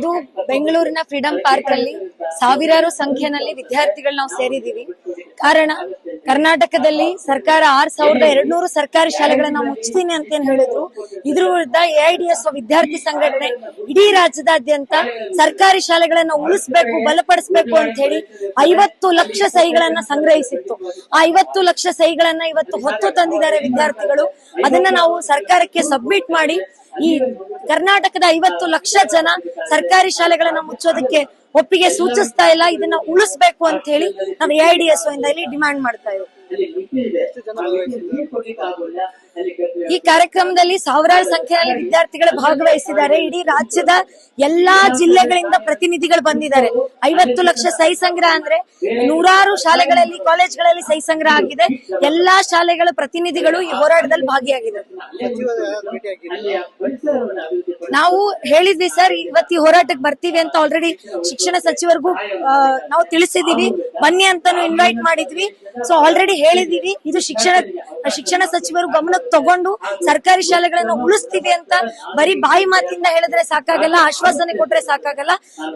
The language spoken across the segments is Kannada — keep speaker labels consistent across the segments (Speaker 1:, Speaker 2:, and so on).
Speaker 1: ಇಂದು ಬೆಂಗಳೂರಿನ ಫ್ರೀಡಂ ಪಾರ್ಕ್ ಅಲ್ಲಿ ಸಾವಿರಾರು ಸಂಖ್ಯೆನಲ್ಲಿ ವಿದ್ಯಾರ್ಥಿಗಳು ನಾವು ಸೇರಿದೀವಿ ಕಾರಣ, ಕರ್ನಾಟಕದಲ್ಲಿ ಸರ್ಕಾರ ಆರ್ ಸಾವಿರದ ಎರಡ್ನೂರು ಸರ್ಕಾರಿ ಶಾಲೆಗಳನ್ನ ಮುಚ್ತೀನಿ ಅಂತ ಏನ್ ಹೇಳಿದ್ರು. ಇದ್ರ ವಿರುದ್ಧ ಎಐಡಿಎಸ್ ವಿದ್ಯಾರ್ಥಿ ಸಂಘಟನೆ ಇಡೀ ರಾಜ್ಯದಾದ್ಯಂತ ಸರ್ಕಾರಿ ಶಾಲೆಗಳನ್ನ ಉಳಿಸ್ಬೇಕು, ಬಲಪಡಿಸ್ಬೇಕು ಅಂತ ಹೇಳಿ ಐವತ್ತು ಲಕ್ಷ ಸಹಿಗಳನ್ನ ಸಂಗ್ರಹಿಸಿತ್ತು. ಆ ಐವತ್ತು ಲಕ್ಷ ಸಹಿಗಳನ್ನ ಇವತ್ತು ಹೊತ್ತು ತಂದಿದ್ದಾರೆ ವಿದ್ಯಾರ್ಥಿಗಳು. ಅದನ್ನ ನಾವು ಸರ್ಕಾರಕ್ಕೆ ಸಬ್ಮಿಟ್ ಮಾಡಿ ಈ ಕರ್ನಾಟಕದ ಐವತ್ತು ಲಕ್ಷ ಜನ ಸರ್ಕಾರಿ ಶಾಲೆಗಳನ್ನ ಮುಚ್ಚೋದಕ್ಕೆ ಒಪ್ಪಿಗೆ ಸೂಚಿಸ್ತಾ ಇಲ್ಲ. ಇದನ್ನ ಉಳಿಸ್ಬೇಕು ಅಂತ ಹೇಳಿ ನಾವು A I D S demand ಮಾಡ್ತಾ ಇದ್ದೀವಿ ಈ ಕಾರ್ಯಕ್ರಮದಲ್ಲಿ ಸಾವಿರಾರು ಸಂಖ್ಯೆಯಲ್ಲಿ ವಿದ್ಯಾರ್ಥಿಗಳು ಭಾಗವಹಿಸಿದ್ದಾರೆ. ಇಡೀ ರಾಜ್ಯದ ಎಲ್ಲಾ ಜಿಲ್ಲೆಗಳಿಂದ ಪ್ರತಿನಿಧಿಗಳು ಬಂದಿದ್ದಾರೆ. ಐವತ್ತು ಲಕ್ಷ ಸಹಿ ಸಂಗ್ರಹ ಅಂದ್ರೆ ನೂರಾರು ಶಾಲೆಗಳಲ್ಲಿ ಕಾಲೇಜ್ಗಳಲ್ಲಿ ಸಹಿ ಸಂಗ್ರಹ ಆಗಿದೆ. ಎಲ್ಲಾ ಶಾಲೆಗಳ ಪ್ರತಿನಿಧಿಗಳು ಈ ಹೋರಾಟದಲ್ಲಿ ಭಾಗಿಯಾಗಿದೆ ನಾವು ಹೇಳಿದ್ವಿ ಸರ್ ಇವತ್ತು ಈ ಹೋರಾಟಕ್ಕೆ ಬರ್ತೀವಿ ಅಂತ ಆಲ್ರೆಡಿ ಶಿಕ್ಷಣ ಸಚಿವರಿಗೂ ನಾವು ತಿಳಿಸಿದೀವಿ. ಬನ್ನಿ ಅಂತಾನು ಇನ್ವೈಟ್ ಮಾಡಿದ್ವಿ. ಸೊ ಆಲ್ರೆಡಿ ಹೇಳಿದೀವಿ. ಇದು ಶಿಕ್ಷಣ ಶಿಕ್ಷಣ ಸಚಿವರು ಗಮನಕ್ಕೆ ತಗೊಂಡು ಸರ್ಕಾರಿ ಶಾಲೆಗಳನ್ನು ಉಳಿಸ್ತೀವಿ ಅಂತ ಬರೀ ಬಾಯಿ ಮಾತಿಂದ ಹೇಳಿದ್ರೆ ಸಾಕಾಗಲ್ಲ, ಆಶ್ವಾಸನೆ ಕೊಟ್ರೆ ಸಾಕಾಗಲ್ಲ,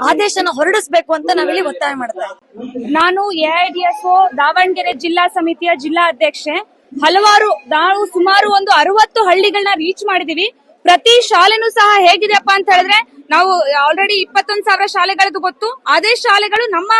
Speaker 1: ಆದೇಶನ ಹೊರಡಿಸಬೇಕು ಅಂತ ನಾವಿಲ್ಲಿ ಒತ್ತಾಯ ಮಾಡ್ತಾ
Speaker 2: ನಾನು ಎಐಡಿಎಸ್ಒ ದಾವಣಗೆರೆ ಜಿಲ್ಲಾ ಸಮಿತಿಯ ಜಿಲ್ಲಾ ಅಧ್ಯಕ್ಷೆ. ಹಲವಾರು, ನಾವು ಸುಮಾರು ಒಂದು ಅರವತ್ತು ಹಳ್ಳಿಗಳನ್ನ ರೀಚ್ ಮಾಡಿದೀವಿ. ಪ್ರತಿ ಶಾಲೆನೂ ಸಹ ಹೇಗಿದೆಯಪ್ಪ ಅಂತ ಹೇಳಿದ್ರೆ, ನಾವು ಆಲ್ರೆಡಿ ಇಪ್ಪತ್ತೊಂದು ಸಾವಿರ ಶಾಲೆಗಳದ್ದು ಗೊತ್ತು. ಅದೇ ಶಾಲೆಗಳು ನಮ್ಮ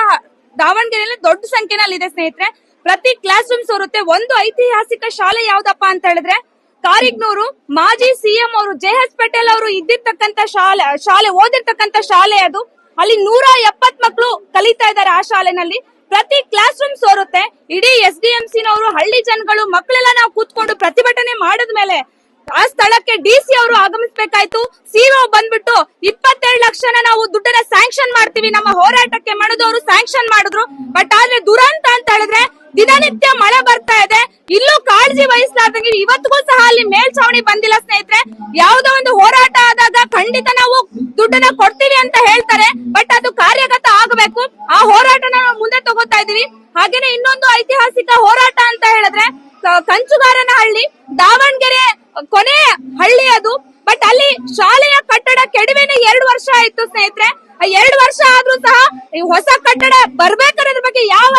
Speaker 2: ದಾವಣಗೆರೆಯಲ್ಲಿ ದೊಡ್ಡ ಸಂಖ್ಯೆನಲ್ಲಿ ಇದೆ ಸ್ನೇಹಿತರೆ. ಪ್ರತಿ ಕ್ಲಾಸ್ ರೂಮ್ಸ್ ಇರುತ್ತೆ ಒಂದು ಐತಿಹಾಸಿಕ ಶಾಲೆ ಯಾವ್ದಪ್ಪ ಅಂತ ಹೇಳಿದ್ರೆ, ಕಾರಿಗ್ನೂರು, ಮಾಜಿ ಸಿಎಂ ಅವರು ಜೆ ಎಸ್ ಪಟೇಲ್ ಅವರು ಇದ್ದಿರ್ತಕ್ಕಂತ ಶಾಲೆ ಶಾಲೆ ಓದಿರ್ತಕ್ಕಂತ ಶಾಲೆ ಅದು. ಅಲ್ಲಿ ನೂರ ಎಪ್ಪತ್ ಮಕ್ಕಳು ಕಲಿತಾ ಇದ್ದಾರೆ ಆ ಶಾಲೆನಲ್ಲಿ. ಪ್ರತಿ ಕ್ಲಾಸ್ ರೂಮ್ ಸೋರುತ್ತೆ. ಇಡೀ ಎಸ್ ಡಿ ಎಂ ಸಿನವರು ಹಳ್ಳಿ ಜನಗಳು, ಮಕ್ಕಳೆಲ್ಲ ನಾವು ಕೂತ್ಕೊಂಡು ಪ್ರತಿಭಟನೆ ಮಾಡಿದ್ಮೇಲೆ ಆ ಸ್ಥಳಕ್ಕೆ ಡಿ ಸಿ ಅವರು ಆಗಮಿಸಬೇಕಾಯ್ತು. ಸಿಒ ಬಂದ್ಬಿಟ್ಟು ಇಪ್ಪತ್ತೆರಡು ಲಕ್ಷನ ನಾವು ದುಡ್ಡನ್ನ ಸ್ಯಾಂಕ್ಷನ್ ಮಾಡ್ತೀವಿ. ನಮ್ಮ ಹೋರಾಟಕ್ಕೆ ಮಾಡಿದವರು ಸ್ಯಾಂಕ್ಷನ್ ಮಾಡಿದ್ರು. ಬಟ್ ಆದ್ರೆ ದುರಂತ ಅಂತ ಹೇಳಿದ್ರೆ ದಿನನಿತ್ಯ ಮಳೆ ಬರ್ತಾ ಇದೆ. ಇಲ್ಲೂ ಕಾಳಜಿ ವಹಿಸಲಾರ್ದಂಗೆ ಇವತ್ತಿಗೂ ಸಹ ಅಲ್ಲಿ ಮೇಲ್ಛಾವಣಿ ಬಂದಿಲ್ಲ ಸ್ನೇಹಿತರೆ. ಯಾವುದೋ ಒಂದು ಹೋರಾಟ ಆದಾಗ ಖಂಡಿತ ನಾವು ದುಡ್ಡನ್ನ ಕೊಡ್ತೀವಿ ಅಂತ ಹೇಳ್ತಾರೆ. ಬಟ್ ಅದು ಕಾರ್ಯಗತ ಆಗಬೇಕು. ಆ ಹೋರಾಟನ ನಾವು ಮುಂದೆ ತಗೋತಾ ಇದೀವಿ ಹಾಗೇನೆ ಇನ್ನೊಂದು ಐತಿಹಾಸಿಕ ಹೋರಾಟ ಅಂತ ಹೇಳಿದ್ರೆ ಕಂಚುಗಾರನ ಹಳ್ಳಿ ದಾವಣಗೆರೆ ಕೊನೆ ಹಳ್ಳಿ ಅದು. ಬಟ್ ಅಲ್ಲಿ ಶಾಲೆಯ ಕಟ್ಟಡ ಕೆಡವೇನೆ ಎರಡು ವರ್ಷ ಆಯ್ತು ಸ್ನೇಹಿತರೆ. ಎರಡು ವರ್ಷ ಆದ್ರೂ ಸಹ ಹೊಸ ಕಟ್ಟಡ ಬರ್ಬೇಕಾದ್ರೆ ಬಗ್ಗೆ ಯಾವ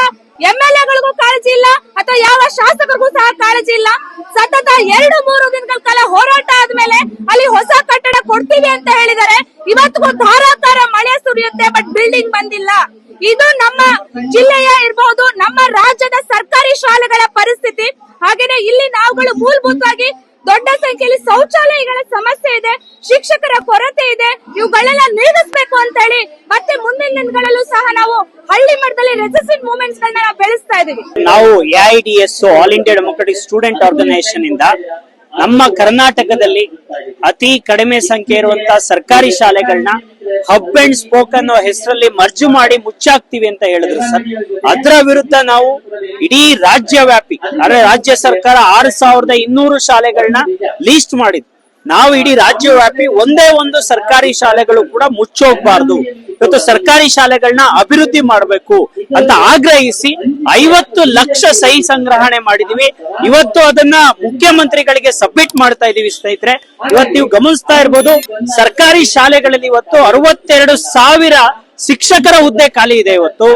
Speaker 2: ಎಂ ಎಲ್ ಎಗಳಿಗೂ ಕಾಳಜಿ ಇಲ್ಲ, ಅಥವಾ ಯಾವ ಶಾಸಕರಿಗೂ ಸಹ ಕಾಳಜಿ ಇಲ್ಲ. ಸತತ ಎರಡು, ಮೂರು ದಿನಗಳ ಕಾಲ ಹೋರಾಟ ಆದ್ಮೇಲೆ ಅಲ್ಲಿ ಹೊಸ ಕಟ್ಟಡ ಕೊಡ್ತೀವಿ ಅಂತ ಹೇಳಿದರೆ ಇವತ್ತಿಗೂ ಧಾರಾಕಾರ ಮಳೆ ಸುರಿಯುತ್ತೆ ಬಟ್ ಬಿಲ್ಡಿಂಗ್ ಬಂದಿಲ್ಲ. ಇದು ನಮ್ಮ ಜಿಲ್ಲೆಯ ಇರಬಹುದು ನಮ್ಮ ರಾಜ್ಯದ ಸರ್ಕಾರಿ ಶಾಲೆಗಳ ಪರಿಸ್ಥಿತಿ. ಹಾಗೇನೆ ಇಲ್ಲಿ ನಾವುಗಳು ಮೂಲಭೂತವಾಗಿ ದೊಡ್ಡ ಸಂಖ್ಯೆಯಲ್ಲಿ ಶೌಚಾಲಯಗಳ ಸಮಸ್ಯೆ ಇದೆ, ಶಿಕ್ಷಕರ ಕೊರತೆ ಇದೆ, ಇವುಗಳೆಲ್ಲ ನೀಗಿಸ್ಬೇಕು ಅಂತ ಹೇಳಿ ಮತ್ತೆ ಮುಂದಿನ ದಿನಗಳಲ್ಲೂ ಸಹ ನಾವು ಹಳ್ಳಿ ಮಟ್ಟದಲ್ಲಿ ರೆಸಿಸ್ಟೆಂಟ್ ಮೂವ್ಮೆಂಟ್ಸ್ ಗಳನ್ನ ನಾವು ಬೆಳೆಸ್ತಾ ಇದೀವಿ.
Speaker 3: ನಾವು AIDS all India democratic student organisation ಇಂದ ನಮ್ಮ ಕರ್ನಾಟಕದಲ್ಲಿ ಅತಿ ಕಡಿಮೆ ಸಂಖ್ಯೆ ಇರುವಂತಹ ಸರ್ಕಾರಿ ಶಾಲೆಗಳನ್ನ ಹಬ್ ಅಂಡ್ ಸ್ಪೋಕ್ ಅನ್ನೋ ಹೆಸರಲ್ಲಿ ಮರ್ಜು ಮಾಡಿ ಮುಚ್ಚಾಕ್ತಿವಿ ಅಂತ ಹೇಳಿದ್ರು ಸರ್. ಅದರ ವಿರುದ್ಧ ನಾವು ಇಡೀ ರಾಜ್ಯ ವ್ಯಾಪಿ ಅಂದ್ರೆ ರಾಜ್ಯ ಸರ್ಕಾರ ಆರು ಸಾವಿರದ ಇನ್ನೂರು ಶಾಲೆಗಳನ್ನ ಲೀಸ್ಟ್ ಮಾಡಿದ್ರು ನಾವು ಇಡೀ ರಾಜ್ಯ ವ್ಯಾಪಿ ಒಂದೇ ಒಂದು ಸರ್ಕಾರಿ ಶಾಲೆಗಳು ಕೂಡ ಮುಚ್ಚೋಗ್ಬಾರ್ದು ಇವತ್ತು ಸರ್ಕಾರಿ ಶಾಲೆಗಳನ್ನ ಅಭಿವೃದ್ಧಿ ಮಾಡಬೇಕು ಅಂತ ಆಗ್ರಹಿಸಿ ಐವತ್ತು ಲಕ್ಷ ಸಹಿ ಸಂಗ್ರಹಣೆ ಮಾಡಿದೀವಿ. ಇವತ್ತು ಅದನ್ನ ಮುಖ್ಯಮಂತ್ರಿಗಳಿಗೆ ಸಬ್ಮಿಟ್ ಮಾಡ್ತಾ ಇದೀವಿ ಸ್ನೇಹಿತರೆ. ಇವತ್ತು ನೀವು ಗಮನಿಸ್ತಾ ಇರ್ಬೋದು, ಸರ್ಕಾರಿ ಶಾಲೆಗಳಲ್ಲಿ ಇವತ್ತು ಅರವತ್ತೆರಡು ಸಾವಿರ ಶಿಕ್ಷಕರ ಹುದ್ದೆ ಖಾಲಿ ಇದೆ ಇವತ್ತು.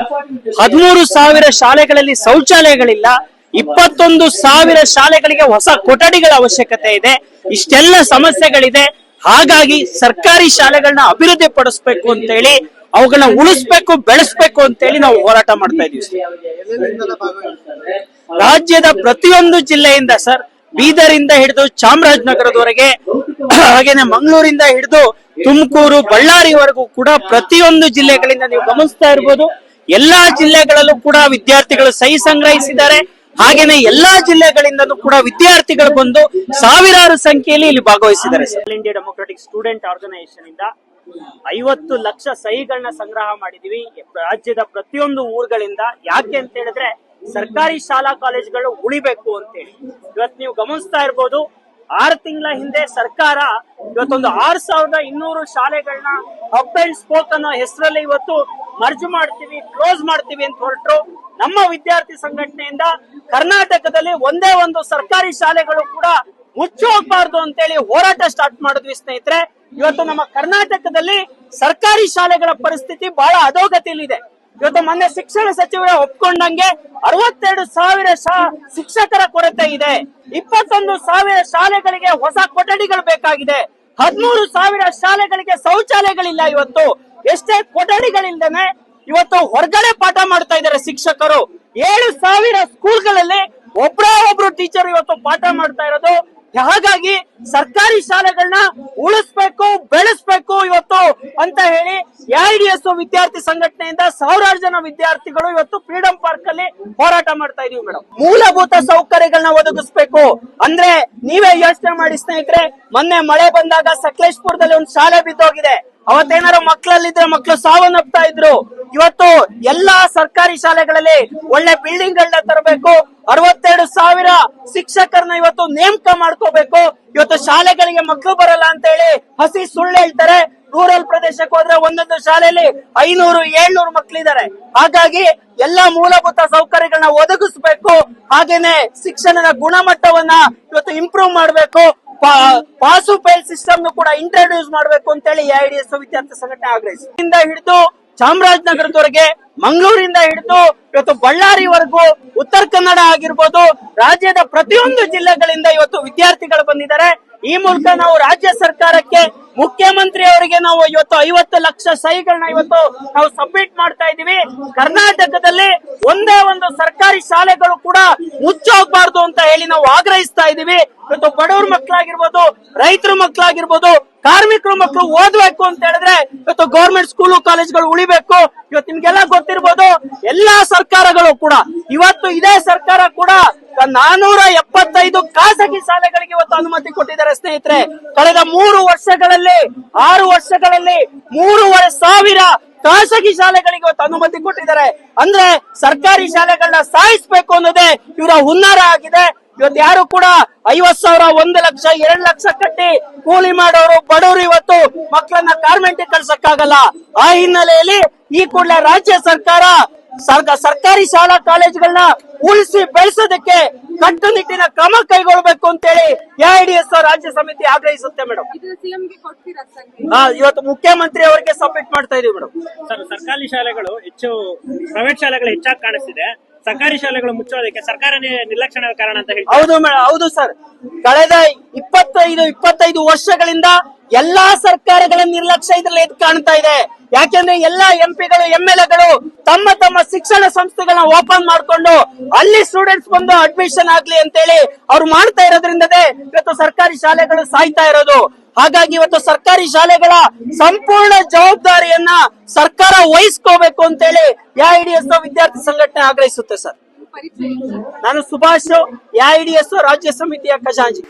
Speaker 3: ಹದಿಮೂರು ಸಾವಿರ ಶಾಲೆಗಳಲ್ಲಿ ಶೌಚಾಲಯಗಳಿಲ್ಲ. ಇಪ್ಪತ್ತೊಂದು ಸಾವಿರ ಶಾಲೆಗಳಿಗೆ ಹೊಸ ಕೊಠಡಿಗಳ ಅವಶ್ಯಕತೆ ಇದೆ. ಇಷ್ಟೆಲ್ಲ ಸಮಸ್ಯೆಗಳಿದೆ. ಹಾಗಾಗಿ ಸರ್ಕಾರಿ ಶಾಲೆಗಳನ್ನ ಅಭಿವೃದ್ಧಿ ಪಡಿಸ್ಬೇಕು ಅಂತ ಹೇಳಿ ಅವುಗಳನ್ನ ಉಳಿಸ್ಬೇಕು, ಬೆಳೆಸ್ಬೇಕು ಅಂತ ಹೇಳಿ ನಾವು ಹೋರಾಟ ಮಾಡ್ತಾ ಇದೀವಿ ರಾಜ್ಯದ ಪ್ರತಿಯೊಂದು ಜಿಲ್ಲೆಯಿಂದ ಸರ್, ಬೀದರಿಂದ ಹಿಡಿದು ಚಾಮರಾಜನಗರದವರೆಗೆ, ಹಾಗೇನೆ ಮಂಗಳೂರಿಂದ ಹಿಡಿದು ತುಮಕೂರು, ಬಳ್ಳಾರಿವರೆಗೂ ಕೂಡ ಪ್ರತಿಯೊಂದು ಜಿಲ್ಲೆಗಳಿಂದ ನೀವು ಗಮನಿಸ್ತಾ ಇರ್ಬೋದು. ಎಲ್ಲಾ ಜಿಲ್ಲೆಗಳಲ್ಲೂ ಕೂಡ ವಿದ್ಯಾರ್ಥಿಗಳು ಸಹಿ ಸಂಗ್ರಹಿಸಿದ್ದಾರೆ. ಹಾಗೇನೆ ಎಲ್ಲಾ ಜಿಲ್ಲೆಗಳಿಂದಲೂ ಕೂಡ ವಿದ್ಯಾರ್ಥಿಗಳು ಬಂದು ಸಾವಿರಾರು ಸಂಖ್ಯೆಯಲ್ಲಿ ಇಲ್ಲಿ ಭಾಗವಹಿಸಿದ್ದಾರೆ ಇಂಡಿಯಾ ಡೆಮೊಕ್ರಾಟಿಕ್ ಸ್ಟೂಡೆಂಟ್ ಆರ್ಗನೈಸೇಷನ್ ಇಂದ ಐವತ್ತು ಲಕ್ಷ ಸಹಿಗಳನ್ನ ಸಂಗ್ರಹ ಮಾಡಿದೀವಿ. ರಾಜ್ಯದ ಪ್ರತಿಯೊಂದು ಊರುಗಳಿಂದ. ಯಾಕೆ ಅಂತ ಹೇಳಿದ್ರೆ ಸರ್ಕಾರಿ ಶಾಲಾ ಕಾಲೇಜುಗಳು ಉಳಿಬೇಕು ಅಂತೇಳಿ ಇವತ್ತು ನೀವು ಗಮನಿಸ್ತಾ ಇರ್ಬೋದು ಆರು ತಿಂಗಳ ಹಿಂದೆ ಸರ್ಕಾರ ಇವತ್ತೊಂದು ಆರು ಸಾವಿರದ ಇನ್ನೂರು ಶಾಲೆಗಳನ್ನ ಹಬ್ ಅಂಡ್ ಸ್ಪೋಕ್ ಅನ್ನೋ ಹೆಸರಲ್ಲಿ ಇವತ್ತು ಮರ್ಜ್ ಮಾಡ್ತೀವಿ ಕ್ಲೋಸ್ ಮಾಡ್ತೀವಿ ಅಂತ ಹೊರಟರು. ನಮ್ಮ ವಿದ್ಯಾರ್ಥಿ ಸಂಘಟನೆಯಿಂದ ಕರ್ನಾಟಕದಲ್ಲಿ ಒಂದೇ ಒಂದು ಸರ್ಕಾರಿ ಶಾಲೆಗಳು ಕೂಡ ಮುಚ್ಚಿ ಹೋಗ್ಬಾರ್ದು ಅಂತೇಳಿ ಹೋರಾಟ ಸ್ಟಾರ್ಟ್ ಮಾಡಿದ್ವಿ ಸ್ನೇಹಿತರೆ. ಇವತ್ತು ನಮ್ಮ ಕರ್ನಾಟಕದಲ್ಲಿ ಸರ್ಕಾರಿ ಶಾಲೆಗಳ ಪರಿಸ್ಥಿತಿ ಬಹಳ ಅಧೋಗತಿಯಲ್ಲಿದೆ. ಇವತ್ತು ಮೊನ್ನೆ ಶಿಕ್ಷಣ ಸಚಿವರ ಒಪ್ಕೊಂಡಂಗೆ ಅರವತ್ತೆರಡು ಸಾವಿರ ಶಿಕ್ಷಕರ ಕೊರತೆ ಇದೆ. ಇಪ್ಪತ್ತೊಂದು ಸಾವಿರ ಶಾಲೆಗಳಿಗೆ ಹೊಸ ಕೊಠಡಿಗಳು ಬೇಕಾಗಿದೆ. ಹದಿಮೂರು ಸಾವಿರ ಶಾಲೆಗಳಿಗೆ ಶೌಚಾಲಯಗಳಿಲ್ಲ ಇವತ್ತು. ಎಷ್ಟೇ ಕೊಠಡಿಗಳಿಲ್ಲದೆ ಇವತ್ತು ಹೊರಗಡೆ ಪಾಠ ಮಾಡ್ತಾ ಇದ್ದಾರೆ ಶಿಕ್ಷಕರು. ಏಳು ಸಾವಿರ ಸ್ಕೂಲ್ಗಳಲ್ಲಿ ಒಬ್ರೇ ಒಬ್ರು ಟೀಚರ್ ಇವತ್ತು ಪಾಠ ಮಾಡ್ತಾ ಇರೋದು. ಹಾಗಾಗಿ ಸರ್ಕಾರಿ ಶಾಲೆಗಳನ್ನ ಉಳಿಸ್ಬೇಕು, ಬೆಳೆಸ್ಬೇಕು ಇವತ್ತು ಅಂತ ಹೇಳಿ ಎಸ್ ವಿದ್ಯಾರ್ಥಿ ಸಂಘಟನೆಯಿಂದ ಸಾವಿರಾರು ಜನ ವಿದ್ಯಾರ್ಥಿಗಳು ಇವತ್ತು ಫ್ರೀಡಂ ಪಾರ್ಕ್ ಅಲ್ಲಿ ಹೋರಾಟ ಮಾಡ್ತಾ ಇದೀವಿ ಮೇಡಮ್ ಮೂಲಭೂತ ಸೌಕರ್ಯಗಳನ್ನ ಒದಗಿಸ್ಬೇಕು. ಅಂದ್ರೆ ನೀವೇ ಯೋಚನೆ ಮಾಡಿ ಸ್ನೇಹಿತರೆ, ಮೊನ್ನೆ ಮಳೆ ಬಂದಾಗ ಸಕಲೇಶ್ಪುರದಲ್ಲಿ ಒಂದು ಶಾಲೆ ಬಿದ್ದೋಗಿದೆ. ಅವತ್ತೇನಾರು ಮಕ್ಕಳಲ್ಲಿದ್ರೆ ಮಕ್ಕಳು ಸಾವನ್ನಪ್ತಾ ಇದ್ರು, ಇವತ್ತು ಎಲ್ಲಾ ಸರ್ಕಾರಿ ಶಾಲೆಗಳಲ್ಲಿ ಒಳ್ಳೆ ಬಿಲ್ಡಿಂಗ್ ಗಳನ್ನ ತರಬೇಕು, ಅರವತ್ತೆರಡು ಸಾವಿರ ಶಿಕ್ಷಕರನ್ನ ಇವತ್ತು ನೇಮಕ ಮಾಡ್ಕೋಬೇಕು, ಇವತ್ತು ಶಾಲೆಗಳಿಗೆ ಮಕ್ಕಳು ಬರಲ್ಲ ಅಂತ ಹೇಳಿ ಹಸಿ ಸುಳ್ಳು ಹೇಳ್ತಾರೆ. ರೂರಲ್ ಪ್ರದೇಶಕ್ಕೆ ಹೋದ್ರೆ ಒಂದೊಂದು ಶಾಲೆಯಲ್ಲಿ ಐನೂರು, ಏಳ್ನೂರು ಮಕ್ಕಳಿದ್ದಾರೆ ಹಾಗಾಗಿ ಎಲ್ಲಾ ಮೂಲಭೂತ ಸೌಕರ್ಯಗಳನ್ನ ಒದಗಿಸ್ಬೇಕು, ಹಾಗೇನೆ ಶಿಕ್ಷಣದ ಗುಣಮಟ್ಟವನ್ನ ಇವತ್ತು ಇಂಪ್ರೂವ್ ಮಾಡಬೇಕು. ಪಾಸು ಫೈಲ್ ಸಿಸ್ಟಮ್ ಕೂಡ ಇಂಟ್ರೊಡ್ಯೂಸ್ ಮಾಡಬೇಕು ಅಂತ ಹೇಳಿ ಎಐಡಿಎಸ್ ವಿದ್ಯಾರ್ಥಿ ಸಂಘಟನೆ ಆಗ್ರಹಿಸಿಂದ ಹಿಡಿದು ಚಾಮರಾಜನಗರದವರೆಗೆ, ಮಂಗಳೂರಿಂದ ಹಿಡಿದು ಇವತ್ತು ಬಳ್ಳಾರಿವರೆಗೂ ಉತ್ತರ ಕನ್ನಡ ಆಗಿರ್ಬೋದು, ರಾಜ್ಯದ ಪ್ರತಿಯೊಂದು ಜಿಲ್ಲೆಗಳಿಂದ ಇವತ್ತು ವಿದ್ಯಾರ್ಥಿಗಳು ಬಂದಿದ್ದಾರೆ. ಈ ಮೂಲಕ ನಾವು ರಾಜ್ಯ ಸರ್ಕಾರಕ್ಕೆ ಮುಖ್ಯಮಂತ್ರಿ ಅವರಿಗೆ ನಾವು ಇವತ್ತು ಐವತ್ತು ಲಕ್ಷ ಸಹಿಗಳನ್ನ ಇವತ್ತು ನಾವು ಸಬ್ಮಿಟ್ ಮಾಡ್ತಾ ಇದೀವಿ ಕರ್ನಾಟಕದಲ್ಲಿ ಒಂದೇ ಒಂದು ಸರ್ಕಾರಿ ಶಾಲೆಗಳು ಕೂಡ ಮುಚ್ಚೋಗ್ಬಾರ್ದು ಅಂತ ಹೇಳಿ ನಾವು ಆಗ್ರಹಿಸ್ತಾ ಇದೀವಿ ಇವತ್ತು ಬಡವ್ರ ಮಕ್ಕಳಾಗಿರ್ಬೋದು ರೈತರ ಮಕ್ಕಳಾಗಿರ್ಬೋದು ಕಾರ್ಮಿಕರ ಮಕ್ಕಳು ಓದ್ಬೇಕು ಅಂತ ಹೇಳಿದ್ರೆ ಇವತ್ತು ಗೌರ್ಮೆಂಟ್ ಸ್ಕೂಲು ಕಾಲೇಜ್ಗಳು ಉಳಿಬೇಕು. ಇವತ್ತು ನಿಮ್ಗೆಲ್ಲ ಗೊತ್ತಿರ್ಬೋದು, ಎಲ್ಲಾ ಸರ್ಕಾರಗಳು ಕೂಡ, ಇವತ್ತು ಇದೇ ಸರ್ಕಾರ ಕೂಡ ನಾನೂರ ಎಪ್ಪತ್ತೈದು ಖಾಸಗಿ ಶಾಲೆಗಳಿಗೆ ಇವತ್ತು ಅನುಮತಿ ಕೊಟ್ಟಿದ್ದಾರೆ, ಸ್ನೇಹಿತರೆ. ಕಳೆದ ಮೂರು ವರ್ಷಗಳಲ್ಲಿ, ಆರು ವರ್ಷಗಳಲ್ಲಿ ಮೂರುವರೆ ಸಾವಿರ ಖಾಸಗಿ ಶಾಲೆಗಳಿಗೆ ಇವತ್ತು ಅನುಮತಿ ಕೊಟ್ಟಿದ್ದಾರೆ. ಅಂದ್ರೆ ಸರ್ಕಾರಿ ಶಾಲೆಗಳನ್ನ ಸಾಯಿಸ್ಬೇಕು ಅನ್ನೋದೇ ಇವರ ಹುನ್ನಾರ ಆಗಿದೆ. ಇವತ್ತು ಯಾರು ಕೂಡ ಐವತ್ ಸಾವಿರ, ಒಂದು ಲಕ್ಷ, ಎರಡ್ ಲಕ್ಷ ಕಟ್ಟಿ ಕೂಲಿ ಮಾಡೋರು, ಬಡವರು ಇವತ್ತು ಮಕ್ಕಳನ್ನ ಕಾರ್ಮೆಂಟ್ ಕಳ್ಸಕ್ಕಾಗಲ್ಲ. ಆ ಹಿನ್ನೆಲೆಯಲ್ಲಿ ಈ ಕೂಡಲೇ ರಾಜ್ಯ ಸರ್ಕಾರ ಸರ್ಕ- ಸರ್ಕಾರಿ ಶಾಲಾ ಕಾಲೇಜುಗಳನ್ನ ಉಳಿಸಿ ಬೆಳೆಸೋದಕ್ಕೆ ಕಟ್ಟುನಿಟ್ಟಿನ ಕ್ರಮ ಕೈಗೊಳ್ಳಬೇಕು ಅಂತೇಳಿ ಎಐಡಿಎಸ್ ರಾಜ್ಯ ಸಮಿತಿ ಆಗ್ರಹಿಸುತ್ತೆ ಮೇಡಮ್ ಇವತ್ತು ಮುಖ್ಯಮಂತ್ರಿ ಅವರಿಗೆ ಸಬ್ಮಿಟ್ ಮಾಡ್ತಾ ಇದೀವಿ ಮೇಡಮ್
Speaker 4: ಸರ್ ಸರ್ಕಾರಿ ಶಾಲೆಗಳು ಹೆಚ್ಚು ಪ್ರೈವೇಟ್ ಶಾಲೆಗಳು ಹೆಚ್ಚಾಗಿ ಕಾಣಿಸ್ತಿದೆ. ಸರ್ಕಾರಿ ಶಾಲೆಗಳು ಮುಚ್ಚೋದಕ್ಕೆ ಸರ್ಕಾರನೇ ನಿರ್ಲಕ್ಷಣ ಕಾರಣ ಅಂತ ಹೇಳಿ
Speaker 3: ಹೌದು ಮೇಡಮ್ ಹೌದು ಸರ್. ಕಳೆದ ಇಪ್ಪತ್ತೈದು ಇಪ್ಪತ್ತೈದು ವರ್ಷಗಳಿಂದ ಎಲ್ಲಾ ಸರ್ಕಾರಗಳ ನಿರ್ಲಕ್ಷ್ಯ ಇದ್ರಲ್ಲಿ ಎದ್ ಕಾಣ್ತಾ ಇದೆ. ಯಾಕೆಂದ್ರೆ ಎಲ್ಲಾ ಎಂಪಿಗಳು ಎಂ ಎಲ್ ಎಗಳು ತಮ್ಮ ತಮ್ಮ ಶಿಕ್ಷಣ ಸಂಸ್ಥೆಗಳನ್ನ ಓಪನ್ ಮಾಡ್ಕೊಂಡು ಅಲ್ಲಿ ಸ್ಟೂಡೆಂಟ್ಸ್ ಬಂದು ಅಡ್ಮಿಷನ್ ಆಗ್ಲಿ ಅಂತೇಳಿ ಅವ್ರು ಮಾಡ್ತಾ ಇರೋದ್ರಿಂದಲೇ ಇವತ್ತು ಸರ್ಕಾರಿ ಶಾಲೆಗಳು ಸಾಯ್ತಾ ಇರೋದು. ಹಾಗಾಗಿ ಇವತ್ತು ಸರ್ಕಾರಿ ಶಾಲೆಗಳ ಸಂಪೂರ್ಣ ಜವಾಬ್ದಾರಿಯನ್ನ ಸರ್ಕಾರ ವಹಿಸ್ಕೋಬೇಕು ಅಂತೇಳಿ ಎಐಡಿಎಸ್ ವಿದ್ಯಾರ್ಥಿ ಸಂಘಟನೆ ಆಗ್ರಹಿಸುತ್ತೆ ಸರ್. ನಾನು ಸುಭಾಷ್ ಎಐಡಿಎಸ್ ರಾಜ್ಯ ಸಮಿತಿಯ ಖಜಾಂಚಿ.